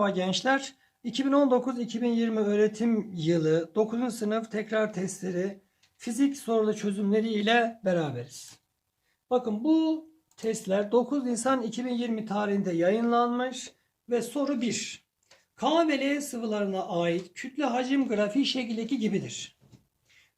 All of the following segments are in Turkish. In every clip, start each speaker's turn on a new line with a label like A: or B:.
A: Merhaba gençler. 2019-2020 öğretim yılı 9. sınıf tekrar testleri fizik sorulu çözümleri ile beraberiz. Bakın bu testler 9 Nisan 2020 tarihinde yayınlanmış ve soru 1. K ve L sıvılarına ait kütle hacim grafiği şekildeki gibidir.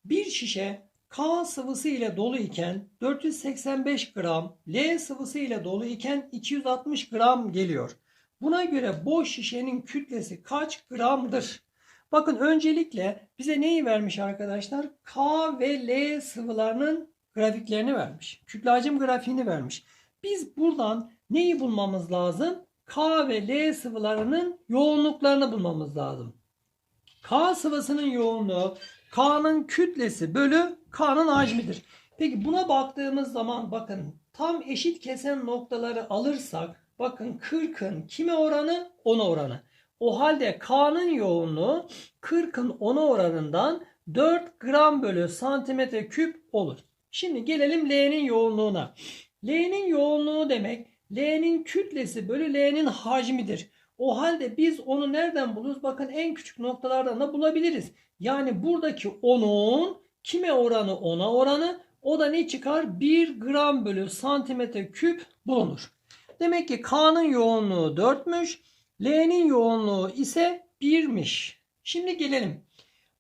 A: Bir şişe K sıvısı ile dolu iken 485 gram, L sıvısı ile dolu iken 260 gram geliyor. Buna göre boş şişenin kütlesi kaç gramdır? Bakın öncelikle bize neyi vermiş arkadaşlar? K ve L sıvılarının grafiklerini vermiş. Kütle hacim grafiğini vermiş. Biz buradan neyi bulmamız lazım? K ve L sıvılarının yoğunluklarını bulmamız lazım. K sıvısının yoğunluğu K'nın kütlesi bölü K'nın hacmidir. Peki buna baktığımız zaman bakın tam eşit kesen noktaları alırsak bakın 40'ın kime oranı? 10'a oranı. O halde K'nın yoğunluğu 40'ın 10'a oranından 4 gram bölü santimetre küp olur. Şimdi gelelim L'nin yoğunluğuna. L'nin yoğunluğu demek L'nin kütlesi bölü L'nin hacmidir. O halde biz onu nereden buluruz? Bakın en küçük noktalardan da bulabiliriz. Yani buradaki 10'un kime oranı 10'a oranı o da ne çıkar? 1 gram bölü santimetre küp bulunur. Demek ki K'nın yoğunluğu 4'müş. L'nin yoğunluğu ise 1'miş. Şimdi gelelim.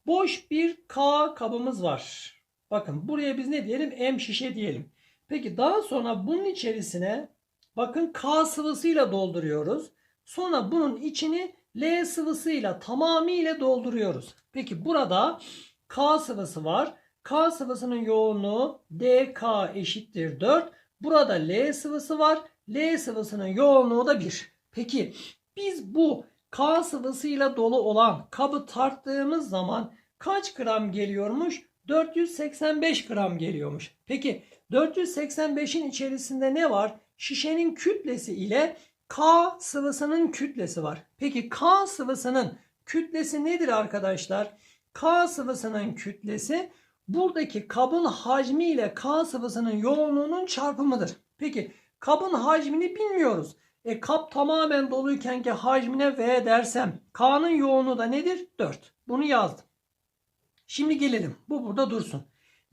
A: Boş bir K kabımız var. Bakın buraya biz ne diyelim? M şişe diyelim. Peki daha sonra bunun içerisine bakın K sıvısıyla dolduruyoruz. Sonra bunun içini L sıvısıyla tamamıyla dolduruyoruz. Peki burada K sıvısı var. K sıvısının yoğunluğu dK eşittir 4. Burada L sıvısı var. L sıvısının yoğunluğu da 1. Peki biz bu K sıvısıyla dolu olan kabı tarttığımız zaman kaç gram geliyormuş? 485 gram geliyormuş. Peki 485'in içerisinde ne var? Şişenin kütlesi ile K sıvısının kütlesi var. Peki K sıvısının kütlesi nedir arkadaşlar? K sıvısının kütlesi buradaki kabın hacmi ile K sıvısının yoğunluğunun çarpımıdır. Peki kabın hacmini bilmiyoruz. E kap tamamen doluyken ki hacmine V dersem K'nın yoğunluğu da nedir? 4. Bunu yazdım. Şimdi gelelim. Bu burada dursun.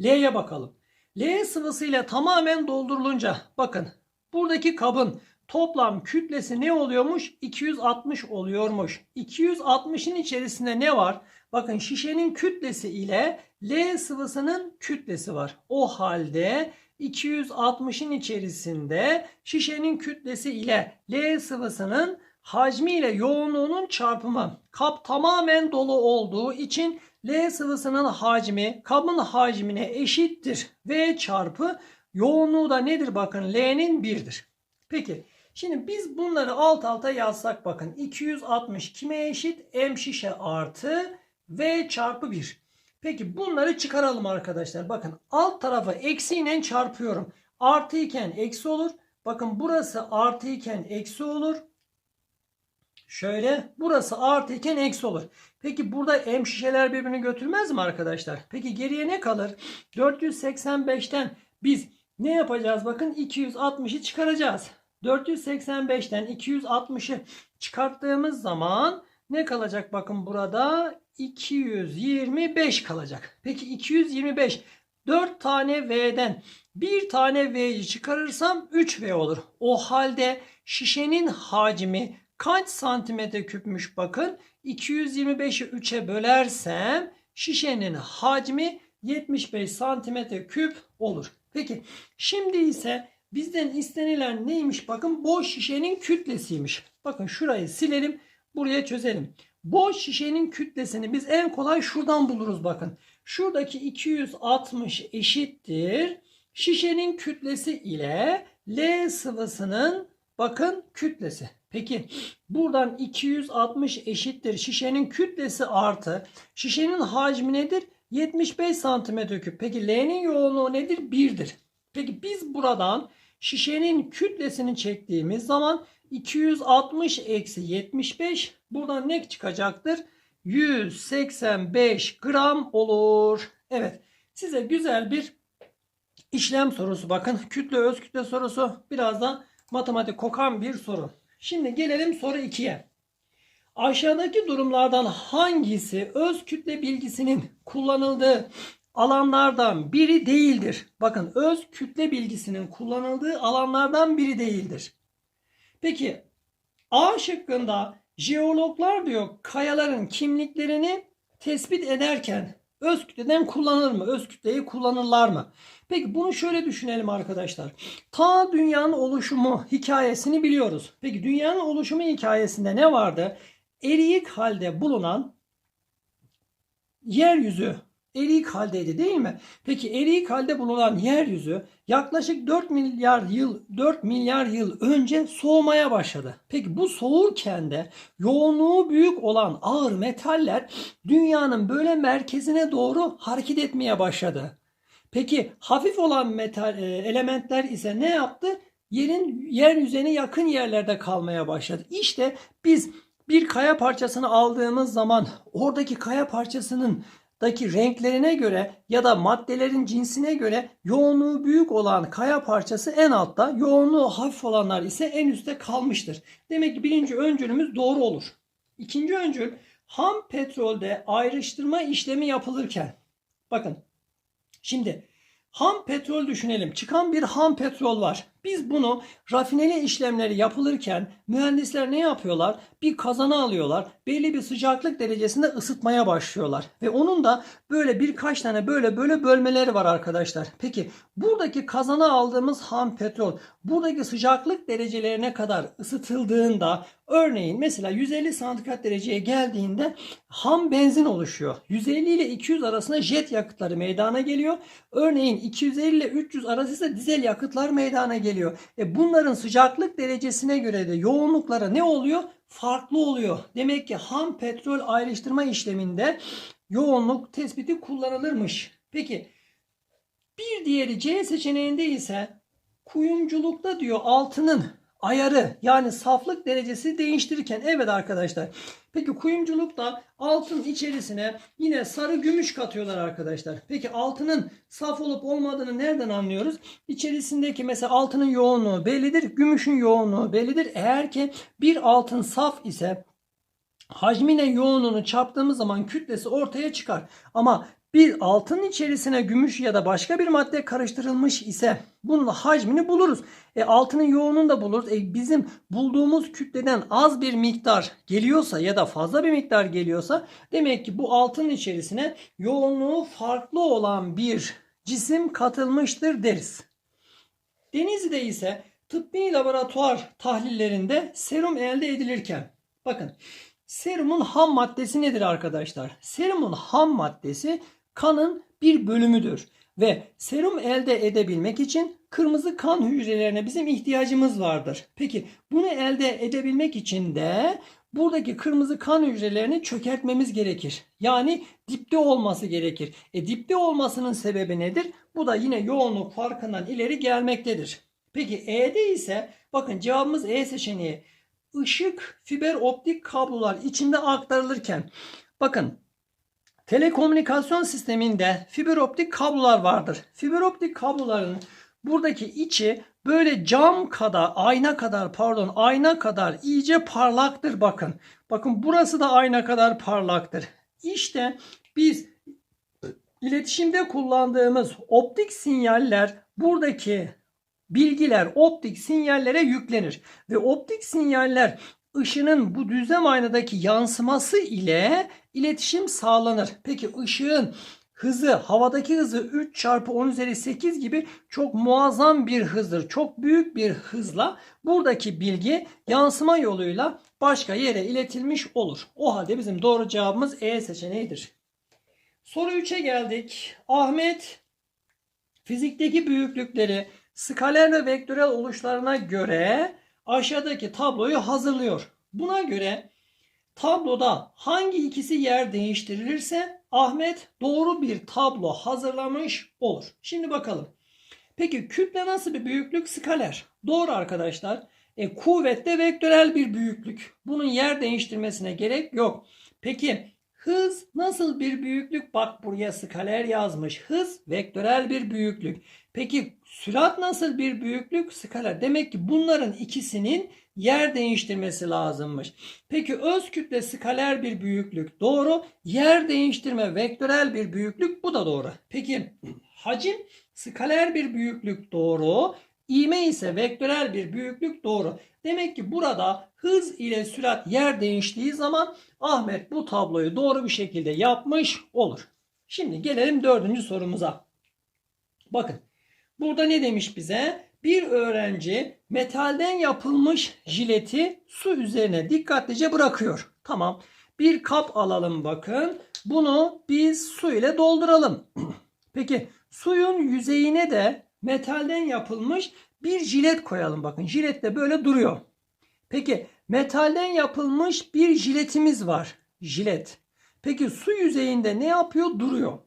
A: L'ye bakalım. L sıvısıyla tamamen doldurulunca bakın buradaki kabın toplam kütlesi ne oluyormuş? 260 oluyormuş. 260'ın içerisinde ne var? Bakın şişenin kütlesi ile L sıvısının kütlesi var. O halde 260'ın içerisinde şişenin kütlesi ile L sıvısının hacmi ile yoğunluğunun çarpımı. Kap tamamen dolu olduğu için L sıvısının hacmi kabın hacmine eşittir. V çarpı yoğunluğu da nedir bakın L'nin 1'dir. Peki şimdi biz bunları alt alta yazsak bakın 260 kime eşit? M şişe artı V çarpı 1. Peki bunları çıkaralım arkadaşlar. Bakın alt tarafı eksiyle çarpıyorum. Artı iken eksi olur. Bakın burası artı iken eksi olur. Şöyle burası artı iken eksi olur. Peki burada M şişeler birbirini götürmez mi arkadaşlar? Peki geriye ne kalır? 485'ten biz ne yapacağız? Bakın 260'ı çıkaracağız. 485'ten 260'ı çıkarttığımız zaman ne kalacak bakın burada? 225 kalacak. Peki 225 4 tane V'den bir tane V'yi çıkarırsam 3V olur. O halde şişenin hacmi kaç santimetre küpmüş bakın. 225'i 3'e bölersem şişenin hacmi 75 santimetre küp olur. Peki şimdi ise bizden istenilen neymiş bakın boş şişenin kütlesiymiş. Bakın şurayı silelim buraya çözelim. Boş şişenin kütlesini biz en kolay şuradan buluruz bakın. Şuradaki 260 eşittir. Şişenin kütlesi ile L sıvısının bakın kütlesi. Peki buradan 260 eşittir. Şişenin kütlesi artı. Şişenin hacmi nedir? 75 santimetre küp. Peki L'nin yoğunluğu nedir? 1'dir. Peki biz buradan şişenin kütlesini çektiğimiz zaman 260 eksi 75 buradan ne çıkacaktır? 185 gram olur. Evet size güzel bir işlem sorusu bakın. Kütle öz kütle sorusu biraz da matematik kokan bir soru. Şimdi gelelim soru 2'ye. Aşağıdaki durumlardan hangisi öz kütle bilgisinin kullanıldığı alanlardan biri değildir? Bakın öz kütle bilgisinin kullanıldığı alanlardan biri değildir. Peki A şıkkında jeologlar diyor kayaların kimliklerini tespit ederken öz kütleden kullanılır mı? Öz kütleyi kullanırlar mı? Peki bunu şöyle düşünelim arkadaşlar. Ta dünyanın oluşumu hikayesini biliyoruz. Peki dünyanın oluşumu hikayesinde ne vardı? Eriyik halde bulunan yeryüzü eriyik haldeydi değil mi? Peki eriyik halde bulunan yeryüzü yaklaşık 4 milyar yıl 4 milyar yıl önce soğumaya başladı. Peki bu soğurken de yoğunluğu büyük olan ağır metaller dünyanın böyle merkezine doğru hareket etmeye başladı. Peki hafif olan metal e, elementler ise ne yaptı? Yerin yeryüzüne yakın yerlerde kalmaya başladı. İşte biz bir kaya parçasını aldığımız zaman oradaki kaya parçasının daki renklerine göre ya da maddelerin cinsine göre yoğunluğu büyük olan kaya parçası en altta, yoğunluğu hafif olanlar ise en üstte kalmıştır. Demek ki birinci öncülümüz doğru olur. İkinci öncül ham petrolde ayrıştırma işlemi yapılırken bakın şimdi ham petrol düşünelim. Çıkan bir ham petrol var. Biz bunu rafineli işlemleri yapılırken mühendisler ne yapıyorlar? Bir kazana alıyorlar. Belli bir sıcaklık derecesinde ısıtmaya başlıyorlar. Ve onun da böyle birkaç tane böyle böyle bölmeleri var arkadaşlar. Peki buradaki kazana aldığımız ham petrol buradaki sıcaklık derecelerine kadar ısıtıldığında örneğin mesela 150 santigrat dereceye geldiğinde ham benzin oluşuyor. 150 ile 200 arasında jet yakıtları meydana geliyor. Örneğin 250 ile 300 arası ise dizel yakıtlar meydana geliyor. E bunların sıcaklık derecesine göre de yoğunlukları ne oluyor? Farklı oluyor. Demek ki ham petrol ayrıştırma işleminde yoğunluk tespiti kullanılırmış. Peki bir diğeri C seçeneğinde ise kuyumculukta diyor altının ayarı yani saflık derecesi değiştirirken evet arkadaşlar. Peki kuyumculukta altın içerisine yine sarı gümüş katıyorlar arkadaşlar. Peki altının saf olup olmadığını nereden anlıyoruz? İçerisindeki mesela altının yoğunluğu bellidir, gümüşün yoğunluğu bellidir. Eğer ki bir altın saf ise hacmine yoğunluğunu çarptığımız zaman kütlesi ortaya çıkar. Ama bir altın içerisine gümüş ya da başka bir madde karıştırılmış ise bunun hacmini buluruz. E, altının yoğunluğunu da buluruz. E, bizim bulduğumuz kütleden az bir miktar geliyorsa ya da fazla bir miktar geliyorsa demek ki bu altın içerisine yoğunluğu farklı olan bir cisim katılmıştır deriz. Denizli'de ise tıbbi laboratuvar tahlillerinde serum elde edilirken bakın serumun ham maddesi nedir arkadaşlar? Serumun ham maddesi kanın bir bölümüdür. Ve serum elde edebilmek için kırmızı kan hücrelerine bizim ihtiyacımız vardır. Peki bunu elde edebilmek için de buradaki kırmızı kan hücrelerini çökertmemiz gerekir. Yani dipte olması gerekir. E dipte olmasının sebebi nedir? Bu da yine yoğunluk farkından ileri gelmektedir. Peki E'de ise bakın cevabımız E seçeneği. Işık fiber optik kablolar içinde aktarılırken bakın Telekomünikasyon sisteminde fiber optik kablolar vardır. Fiber optik kabloların buradaki içi böyle cam kadar, ayna kadar pardon, ayna kadar iyice parlaktır bakın. Bakın burası da ayna kadar parlaktır. İşte biz iletişimde kullandığımız optik sinyaller buradaki bilgiler optik sinyallere yüklenir ve optik sinyaller ışının bu düzlem aynadaki yansıması ile iletişim sağlanır. Peki ışığın hızı havadaki hızı 3 çarpı 10 üzeri 8 gibi çok muazzam bir hızdır. Çok büyük bir hızla buradaki bilgi yansıma yoluyla başka yere iletilmiş olur. O halde bizim doğru cevabımız E seçeneğidir. Soru 3'e geldik. Ahmet fizikteki büyüklükleri skaler ve vektörel oluşlarına göre aşağıdaki tabloyu hazırlıyor. Buna göre tabloda hangi ikisi yer değiştirilirse Ahmet doğru bir tablo hazırlamış olur. Şimdi bakalım. Peki kütle nasıl bir büyüklük? Skaler. Doğru arkadaşlar. E, kuvvet vektörel bir büyüklük. Bunun yer değiştirmesine gerek yok. Peki hız nasıl bir büyüklük? Bak buraya skaler yazmış. Hız vektörel bir büyüklük. Peki sürat nasıl bir büyüklük? Skaler. Demek ki bunların ikisinin yer değiştirmesi lazımmış. Peki öz kütle skaler bir büyüklük doğru. Yer değiştirme vektörel bir büyüklük bu da doğru. Peki hacim skaler bir büyüklük doğru. İğme ise vektörel bir büyüklük doğru. Demek ki burada hız ile sürat yer değiştiği zaman Ahmet bu tabloyu doğru bir şekilde yapmış olur. Şimdi gelelim dördüncü sorumuza. Bakın burada ne demiş bize? Bir öğrenci metalden yapılmış jileti su üzerine dikkatlice bırakıyor. Tamam. Bir kap alalım bakın. Bunu biz su ile dolduralım. Peki suyun yüzeyine de metalden yapılmış bir jilet koyalım. Bakın jilet de böyle duruyor. Peki metalden yapılmış bir jiletimiz var. Jilet. Peki su yüzeyinde ne yapıyor? Duruyor.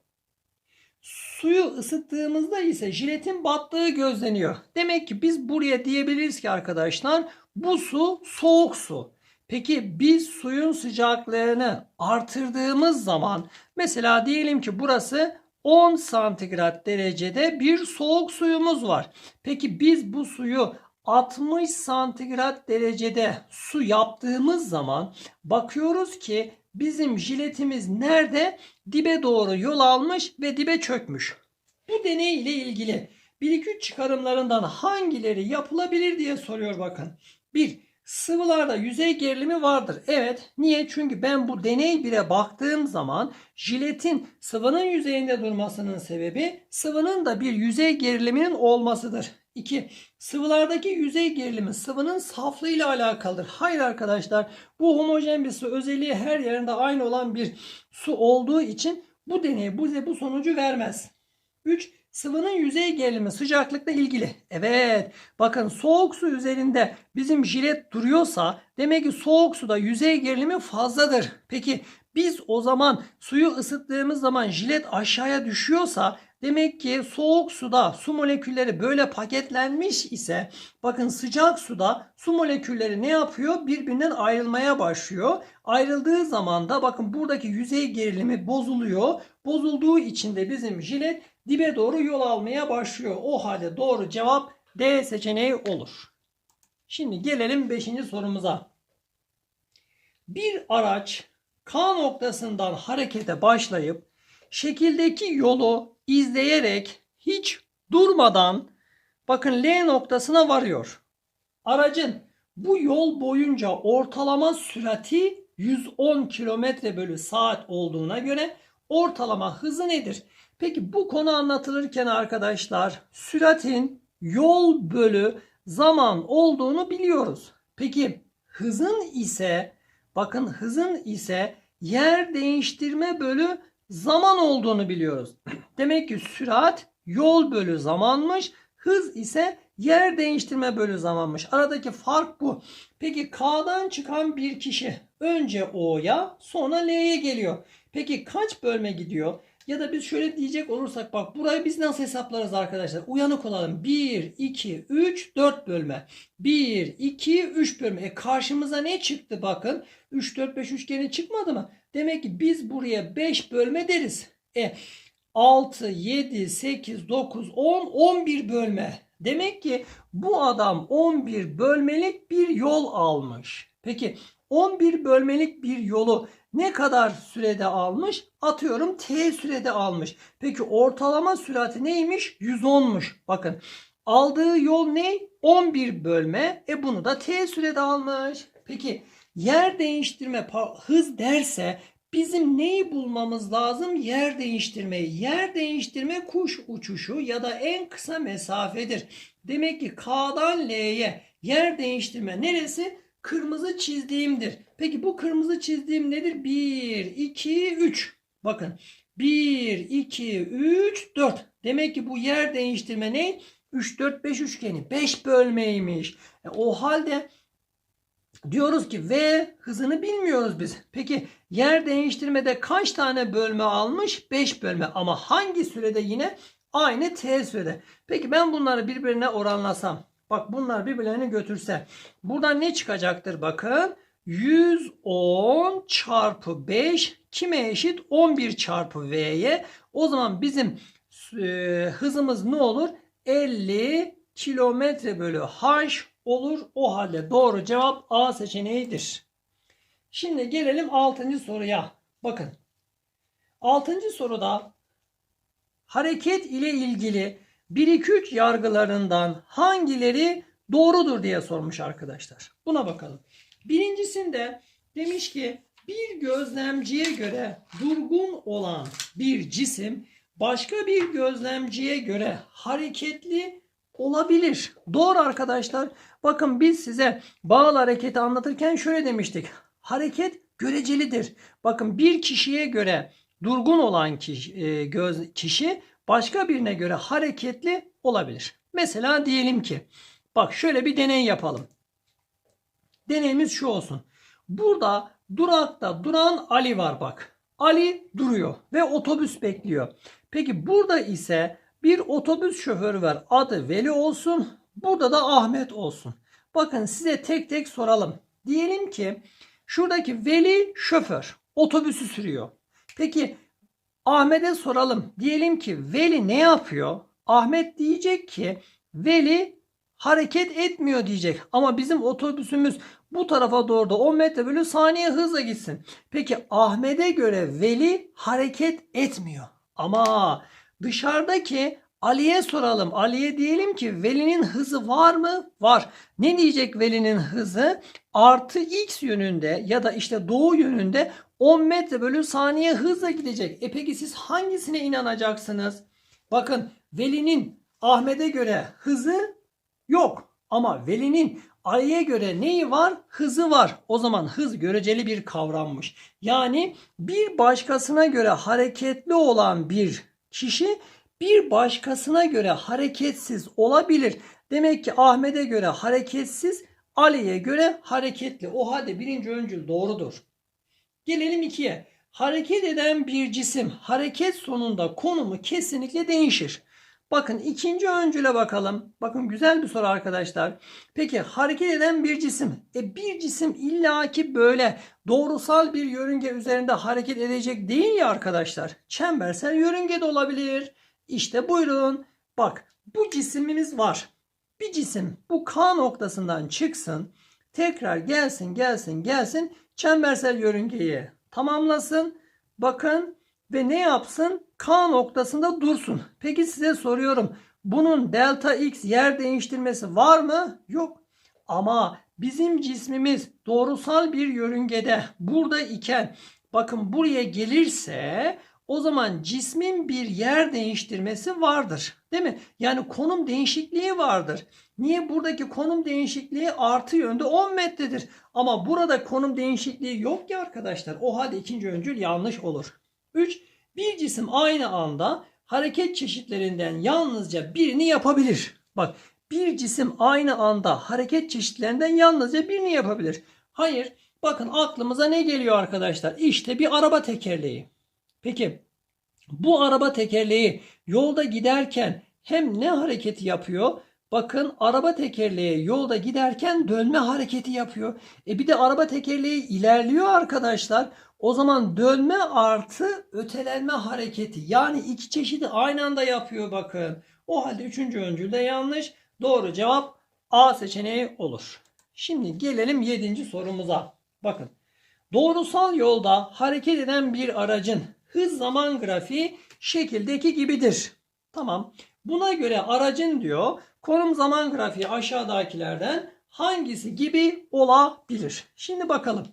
A: Suyu ısıttığımızda ise jiletin battığı gözleniyor. Demek ki biz buraya diyebiliriz ki arkadaşlar bu su soğuk su. Peki biz suyun sıcaklığını artırdığımız zaman mesela diyelim ki burası 10 santigrat derecede bir soğuk suyumuz var. Peki biz bu suyu 60 santigrat derecede su yaptığımız zaman bakıyoruz ki bizim jiletimiz nerede? Dibe doğru yol almış ve dibe çökmüş. Bu deney ile ilgili 1-2-3 çıkarımlarından hangileri yapılabilir diye soruyor bakın. 1. Sıvılarda yüzey gerilimi vardır. Evet. Niye? Çünkü ben bu deney 1'e baktığım zaman jiletin sıvının yüzeyinde durmasının sebebi sıvının da bir yüzey geriliminin olmasıdır. 2. Sıvılardaki yüzey gerilimi sıvının saflığı ile alakalıdır. Hayır arkadaşlar bu homojen bir su özelliği her yerinde aynı olan bir su olduğu için bu deney bize bu sonucu vermez. 3. Sıvının yüzey gerilimi sıcaklıkla ilgili. Evet bakın soğuk su üzerinde bizim jilet duruyorsa demek ki soğuk suda yüzey gerilimi fazladır. Peki biz o zaman suyu ısıttığımız zaman jilet aşağıya düşüyorsa Demek ki soğuk suda su molekülleri böyle paketlenmiş ise bakın sıcak suda su molekülleri ne yapıyor? Birbirinden ayrılmaya başlıyor. Ayrıldığı zaman da bakın buradaki yüzey gerilimi bozuluyor. Bozulduğu için de bizim jilet dibe doğru yol almaya başlıyor. O halde doğru cevap D seçeneği olur. Şimdi gelelim 5. sorumuza. Bir araç K noktasından harekete başlayıp şekildeki yolu izleyerek hiç durmadan bakın L noktasına varıyor. Aracın bu yol boyunca ortalama sürati 110 km bölü saat olduğuna göre ortalama hızı nedir? Peki bu konu anlatılırken arkadaşlar süratin yol bölü zaman olduğunu biliyoruz. Peki hızın ise bakın hızın ise yer değiştirme bölü zaman olduğunu biliyoruz. Demek ki sürat yol bölü zamanmış. Hız ise yer değiştirme bölü zamanmış. Aradaki fark bu. Peki K'dan çıkan bir kişi önce O'ya sonra L'ye geliyor. Peki kaç bölme gidiyor? Ya da biz şöyle diyecek olursak bak burayı biz nasıl hesaplarız arkadaşlar? Uyanık olalım. 1, 2, 3, 4 bölme. 1, 2, 3 bölme. E karşımıza ne çıktı bakın. 3, 4, 5 üçgeni çıkmadı mı? Demek ki biz buraya 5 bölme deriz. E 6, 7, 8, 9, 10, 11 bölme. Demek ki bu adam 11 bölmelik bir yol almış. Peki 11 bölmelik bir yolu ne kadar sürede almış? Atıyorum t sürede almış. Peki ortalama sürati neymiş? 110'muş. Bakın aldığı yol ne? 11 bölme. E bunu da t sürede almış. Peki yer değiştirme hız derse bizim neyi bulmamız lazım? Yer değiştirmeyi. Yer değiştirme kuş uçuşu ya da en kısa mesafedir. Demek ki K'dan L'ye yer değiştirme neresi? Kırmızı çizdiğimdir. Peki bu kırmızı çizdiğim nedir? 1, 2, 3. Bakın 1, 2, 3, 4. Demek ki bu yer değiştirme ne? 3, 4, 5 üçgeni. 5 bölmeymiş. E, o halde diyoruz ki V hızını bilmiyoruz biz. Peki yer değiştirmede kaç tane bölme almış? 5 bölme ama hangi sürede yine? Aynı T sürede. Peki ben bunları birbirine oranlasam. Bak bunlar birbirlerini götürse. Buradan ne çıkacaktır bakın. 110 çarpı 5 kime eşit? 11 çarpı V'ye. O zaman bizim e, hızımız ne olur? 50 kilometre bölü H olur. O halde doğru cevap A seçeneğidir. Şimdi gelelim 6. soruya. Bakın. 6. soruda hareket ile ilgili 1-2-3 yargılarından hangileri doğrudur diye sormuş arkadaşlar. Buna bakalım. Birincisinde demiş ki bir gözlemciye göre durgun olan bir cisim başka bir gözlemciye göre hareketli olabilir. Doğru arkadaşlar. Bakın biz size bağlı hareketi anlatırken şöyle demiştik. Hareket görecelidir. Bakın bir kişiye göre durgun olan kişi, e, göz, kişi başka birine göre hareketli olabilir. Mesela diyelim ki bak şöyle bir deney yapalım. Deneyimiz şu olsun. Burada durakta duran Ali var bak. Ali duruyor ve otobüs bekliyor. Peki burada ise bir otobüs şoförü var. Adı Veli olsun. Burada da Ahmet olsun. Bakın size tek tek soralım. Diyelim ki şuradaki Veli şoför. Otobüsü sürüyor. Peki Ahmet'e soralım. Diyelim ki Veli ne yapıyor? Ahmet diyecek ki Veli hareket etmiyor diyecek. Ama bizim otobüsümüz bu tarafa doğru da 10 metre bölü saniye hızla gitsin. Peki Ahmet'e göre Veli hareket etmiyor. Ama dışarıdaki Ali'ye soralım. Ali'ye diyelim ki Veli'nin hızı var mı? Var. Ne diyecek Veli'nin hızı? Artı x yönünde ya da işte doğu yönünde 10 metre bölü saniye hızla gidecek. E peki siz hangisine inanacaksınız? Bakın Veli'nin Ahmet'e göre hızı yok. Ama Veli'nin Ali'ye göre neyi var? Hızı var. O zaman hız göreceli bir kavrammış. Yani bir başkasına göre hareketli olan bir kişi bir başkasına göre hareketsiz olabilir. Demek ki Ahmet'e göre hareketsiz, Ali'ye göre hareketli. O halde birinci öncül doğrudur. Gelelim ikiye. Hareket eden bir cisim hareket sonunda konumu kesinlikle değişir. Bakın ikinci öncüle bakalım. Bakın güzel bir soru arkadaşlar. Peki hareket eden bir cisim. E bir cisim illaki böyle doğrusal bir yörünge üzerinde hareket edecek değil ya arkadaşlar. Çembersel yörünge de olabilir. İşte buyurun. Bak bu cisimimiz var. Bir cisim bu K noktasından çıksın. Tekrar gelsin gelsin gelsin. Çembersel yörüngeyi tamamlasın. Bakın ve ne yapsın? K noktasında dursun. Peki size soruyorum. Bunun delta x yer değiştirmesi var mı? Yok. Ama bizim cismimiz doğrusal bir yörüngede burada iken bakın buraya gelirse o zaman cismin bir yer değiştirmesi vardır. Değil mi? Yani konum değişikliği vardır. Niye buradaki konum değişikliği artı yönde 10 metredir. Ama burada konum değişikliği yok ya arkadaşlar. O halde ikinci öncül yanlış olur. 3. Bir cisim aynı anda hareket çeşitlerinden yalnızca birini yapabilir. Bak bir cisim aynı anda hareket çeşitlerinden yalnızca birini yapabilir. Hayır. Bakın aklımıza ne geliyor arkadaşlar? İşte bir araba tekerleği. Peki bu araba tekerleği yolda giderken hem ne hareketi yapıyor? Bakın araba tekerleği yolda giderken dönme hareketi yapıyor. E bir de araba tekerleği ilerliyor arkadaşlar. O zaman dönme artı ötelenme hareketi. Yani iki çeşidi aynı anda yapıyor bakın. O halde üçüncü öncül de yanlış. Doğru cevap A seçeneği olur. Şimdi gelelim yedinci sorumuza. Bakın. Doğrusal yolda hareket eden bir aracın hız zaman grafiği şekildeki gibidir. Tamam. Buna göre aracın diyor konum zaman grafiği aşağıdakilerden hangisi gibi olabilir? Şimdi bakalım.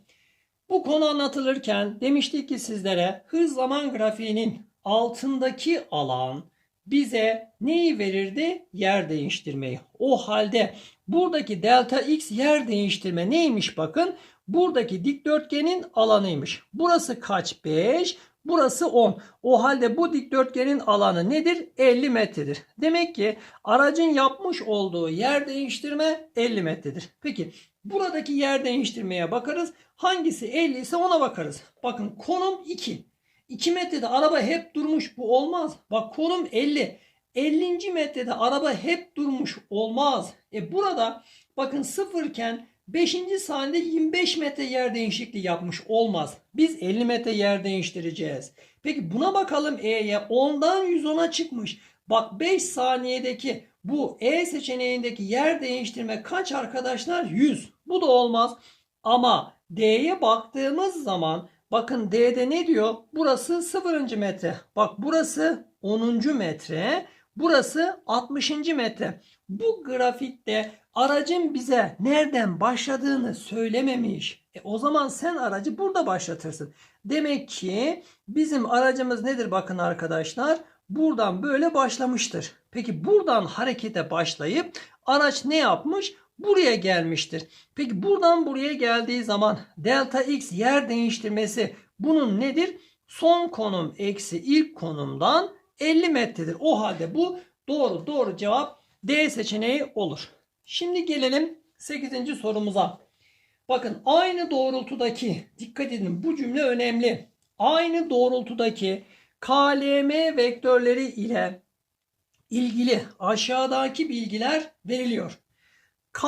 A: Bu konu anlatılırken demiştik ki sizlere hız zaman grafiğinin altındaki alan bize neyi verirdi? Yer değiştirmeyi. O halde buradaki delta x yer değiştirme neymiş bakın. Buradaki dikdörtgenin alanıymış. Burası kaç? 5. Burası 10. O halde bu dikdörtgenin alanı nedir? 50 metredir. Demek ki aracın yapmış olduğu yer değiştirme 50 metredir. Peki buradaki yer değiştirmeye bakarız. Hangisi 50 ise ona bakarız. Bakın konum 2. 2 metrede araba hep durmuş bu olmaz. Bak konum 50. 50. metrede araba hep durmuş olmaz. E burada bakın sıfırken 5. saniyede 25 metre yer değişikliği yapmış olmaz. Biz 50 metre yer değiştireceğiz. Peki buna bakalım E'ye 10'dan 110'a çıkmış. Bak 5 saniyedeki Bu E seçeneğindeki yer değiştirme kaç arkadaşlar? 100. Bu da olmaz. Ama D'ye baktığımız zaman bakın D'de ne diyor? Burası 0. metre. Bak burası 10. metre. Burası 60. metre. Bu grafikte aracın bize nereden başladığını söylememiş. E o zaman sen aracı burada başlatırsın. Demek ki bizim aracımız nedir bakın arkadaşlar? Buradan böyle başlamıştır. Peki buradan harekete başlayıp araç ne yapmış? Buraya gelmiştir. Peki buradan buraya geldiği zaman delta x yer değiştirmesi bunun nedir? Son konum eksi ilk konumdan 50 metredir. O halde bu doğru doğru cevap D seçeneği olur. Şimdi gelelim 8. sorumuza. Bakın aynı doğrultudaki dikkat edin bu cümle önemli. Aynı doğrultudaki KLM vektörleri ile ilgili aşağıdaki bilgiler veriliyor. K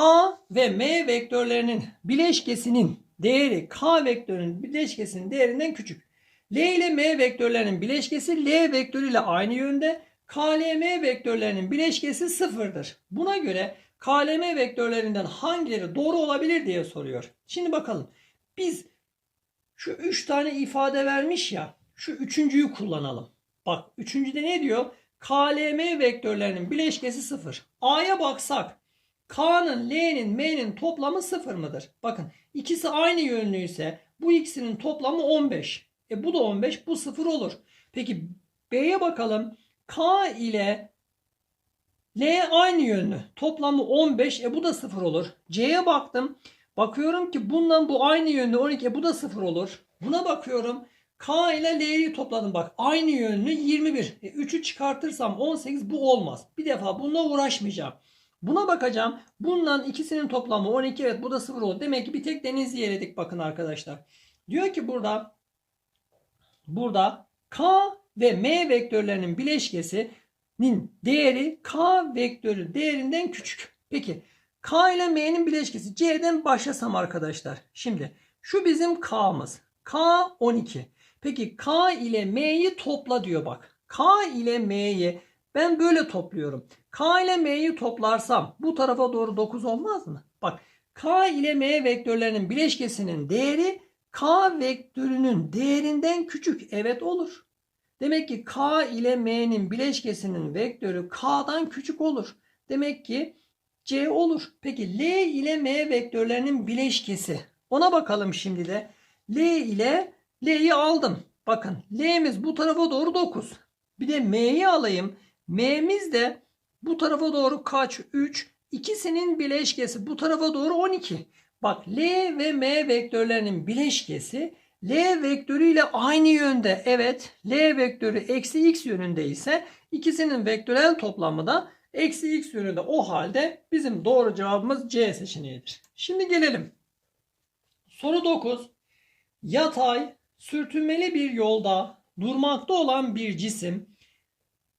A: ve M vektörlerinin bileşkesinin değeri K vektörünün bileşkesinin değerinden küçük. L ile M vektörlerinin bileşkesi L vektörü ile aynı yönde. KLM vektörlerinin bileşkesi sıfırdır. Buna göre KLM vektörlerinden hangileri doğru olabilir diye soruyor. Şimdi bakalım. Biz şu üç tane ifade vermiş ya. Şu üçüncüyü kullanalım. Bak üçüncüde ne diyor? KLM vektörlerinin bileşkesi sıfır. A'ya baksak K'nın, L'nin, M'nin toplamı sıfır mıdır? Bakın ikisi aynı yönlüyse bu ikisinin toplamı 15. E bu da 15 bu sıfır olur. Peki B'ye bakalım. K ile L aynı yönlü. Toplamı 15. E bu da 0 olur. C'ye baktım. Bakıyorum ki bundan bu aynı yönlü 12. E bu da 0 olur. Buna bakıyorum. K ile L'yi topladım bak. Aynı yönlü 21. E 3'ü çıkartırsam 18 bu olmaz. Bir defa bununla uğraşmayacağım. Buna bakacağım. Bundan ikisinin toplamı 12. Evet bu da 0 oldu. Demek ki bir tek deniz yeledik bakın arkadaşlar. Diyor ki burada burada K ve M vektörlerinin bileşkesinin değeri K vektörü değerinden küçük. Peki K ile M'nin bileşkesi C'den başlasam arkadaşlar. Şimdi şu bizim K'mız. K 12. Peki K ile M'yi topla diyor bak. K ile M'yi ben böyle topluyorum. K ile M'yi toplarsam bu tarafa doğru 9 olmaz mı? Bak K ile M vektörlerinin bileşkesinin değeri K vektörünün değerinden küçük. Evet olur. Demek ki K ile M'nin bileşkesinin vektörü K'dan küçük olur. Demek ki C olur. Peki L ile M vektörlerinin bileşkesi. Ona bakalım şimdi de. L ile L'yi aldım. Bakın L'miz bu tarafa doğru 9. Bir de M'yi alayım. M'miz de bu tarafa doğru kaç? 3. İkisinin bileşkesi bu tarafa doğru 12. Bak L ve M vektörlerinin bileşkesi L vektörüyle aynı yönde. Evet L vektörü eksi x yönünde ise ikisinin vektörel toplamı da eksi x yönünde. O halde bizim doğru cevabımız C seçeneğidir. Şimdi gelelim. Soru 9. Yatay sürtünmeli bir yolda durmakta olan bir cisim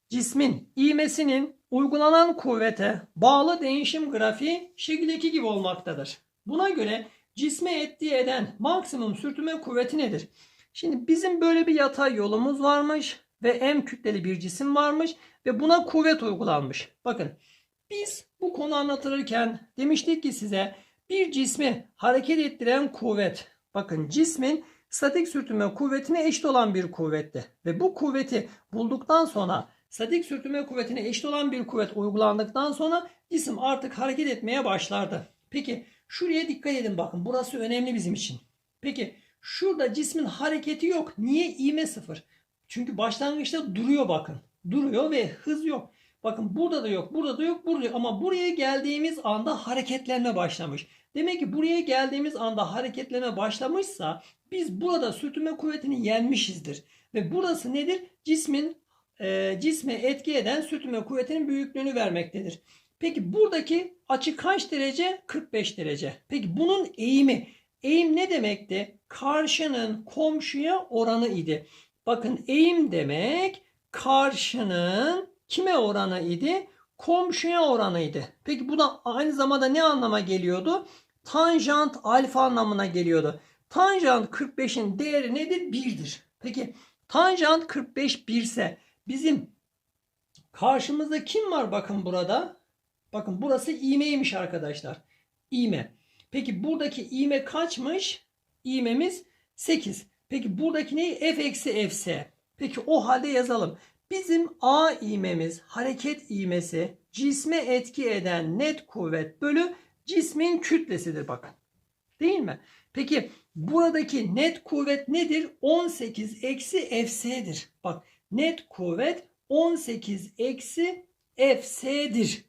A: cismin ivmesinin uygulanan kuvvete bağlı değişim grafiği şekildeki gibi olmaktadır. Buna göre cisme etki eden maksimum sürtünme kuvveti nedir? Şimdi bizim böyle bir yatay yolumuz varmış ve M kütleli bir cisim varmış ve buna kuvvet uygulanmış. Bakın biz bu konu anlatılırken demiştik ki size bir cismi hareket ettiren kuvvet. Bakın cismin statik sürtünme kuvvetine eşit olan bir kuvvetti. Ve bu kuvveti bulduktan sonra statik sürtünme kuvvetine eşit olan bir kuvvet uygulandıktan sonra cisim artık hareket etmeye başlardı. Peki şuraya dikkat edin bakın burası önemli bizim için. Peki şurada cismin hareketi yok. Niye? İğme sıfır. Çünkü başlangıçta duruyor bakın. Duruyor ve hız yok. Bakın burada da yok, burada da yok, burada yok. Ama buraya geldiğimiz anda hareketlenme başlamış. Demek ki buraya geldiğimiz anda hareketlenme başlamışsa biz burada sürtünme kuvvetini yenmişizdir. Ve burası nedir? Cismin e, cisme etki eden sürtünme kuvvetinin büyüklüğünü vermektedir. Peki buradaki açı kaç derece? 45 derece. Peki bunun eğimi. Eğim ne demekti? Karşının komşuya oranı idi. Bakın eğim demek karşının kime oranı idi? Komşuya oranıydı. Peki bu da aynı zamanda ne anlama geliyordu? Tanjant alfa anlamına geliyordu. Tanjant 45'in değeri nedir? 1'dir. Peki tanjant 45 1 ise bizim karşımızda kim var bakın burada? Bakın burası iğmeymiş arkadaşlar. İğme. Peki buradaki iğme kaçmış? İğmemiz 8. Peki buradaki ne? F eksi Fs. Peki o halde yazalım. Bizim A iğmemiz hareket iğmesi cisme etki eden net kuvvet bölü cismin kütlesidir bakın. Değil mi? Peki buradaki net kuvvet nedir? 18 eksi Fs'dir. Bak net kuvvet 18 eksi Fs'dir.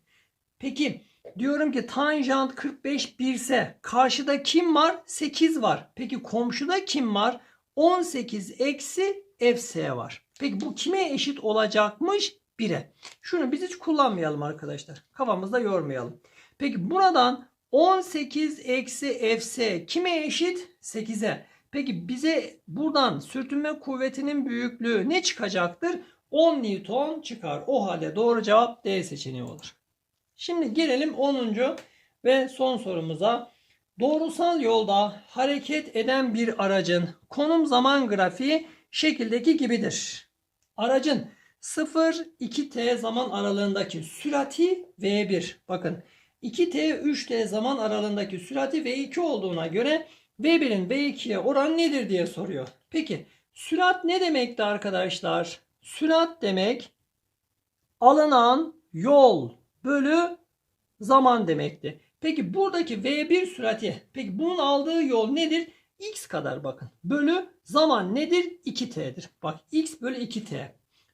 A: Peki diyorum ki tanjant 45 1 ise karşıda kim var? 8 var. Peki komşuda kim var? 18 eksi Fs var. Peki bu kime eşit olacakmış? 1'e. Şunu biz hiç kullanmayalım arkadaşlar. Kafamızda yormayalım. Peki buradan 18 eksi Fs kime eşit? 8'e. Peki bize buradan sürtünme kuvvetinin büyüklüğü ne çıkacaktır? 10 Newton çıkar. O halde doğru cevap D seçeneği olur. Şimdi gelelim 10. ve son sorumuza. Doğrusal yolda hareket eden bir aracın konum zaman grafiği şekildeki gibidir. Aracın 0-2t zaman aralığındaki sürati V1. Bakın 2t 3t zaman aralığındaki sürati V2 olduğuna göre V1'in V2'ye oran nedir diye soruyor. Peki sürat ne demekti arkadaşlar? Sürat demek alınan yol bölü zaman demekti. Peki buradaki V1 sürati. Peki bunun aldığı yol nedir? X kadar bakın. Bölü zaman nedir? 2T'dir. Bak X bölü 2T.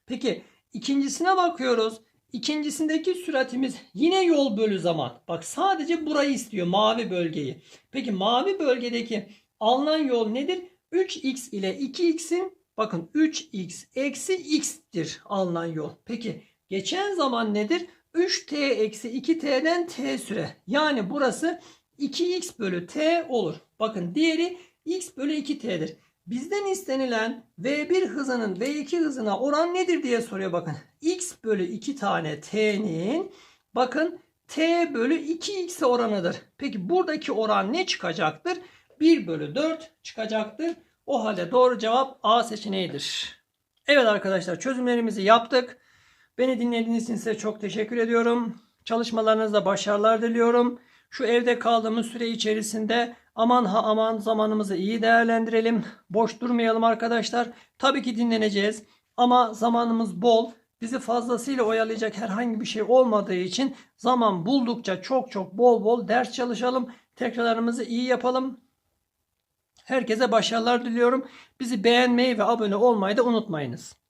A: Peki ikincisine bakıyoruz. İkincisindeki süratimiz yine yol bölü zaman. Bak sadece burayı istiyor mavi bölgeyi. Peki mavi bölgedeki alınan yol nedir? 3x ile 2x'in bakın 3x eksi x'tir alınan yol. Peki geçen zaman nedir? 3t eksi 2t'den t süre. Yani burası 2x bölü t olur. Bakın diğeri x bölü 2t'dir. Bizden istenilen V1 hızının V2 hızına oran nedir diye soruyor bakın. x bölü 2 tane t'nin bakın t bölü 2x'e oranıdır. Peki buradaki oran ne çıkacaktır? 1 bölü 4 çıkacaktır. O halde doğru cevap A seçeneğidir. Evet arkadaşlar çözümlerimizi yaptık. Beni dinlediğiniz için size çok teşekkür ediyorum. Çalışmalarınızda başarılar diliyorum. Şu evde kaldığımız süre içerisinde aman ha aman zamanımızı iyi değerlendirelim. Boş durmayalım arkadaşlar. Tabii ki dinleneceğiz ama zamanımız bol. Bizi fazlasıyla oyalayacak herhangi bir şey olmadığı için zaman buldukça çok çok bol bol ders çalışalım. Tekrarlarımızı iyi yapalım. Herkese başarılar diliyorum. Bizi beğenmeyi ve abone olmayı da unutmayınız.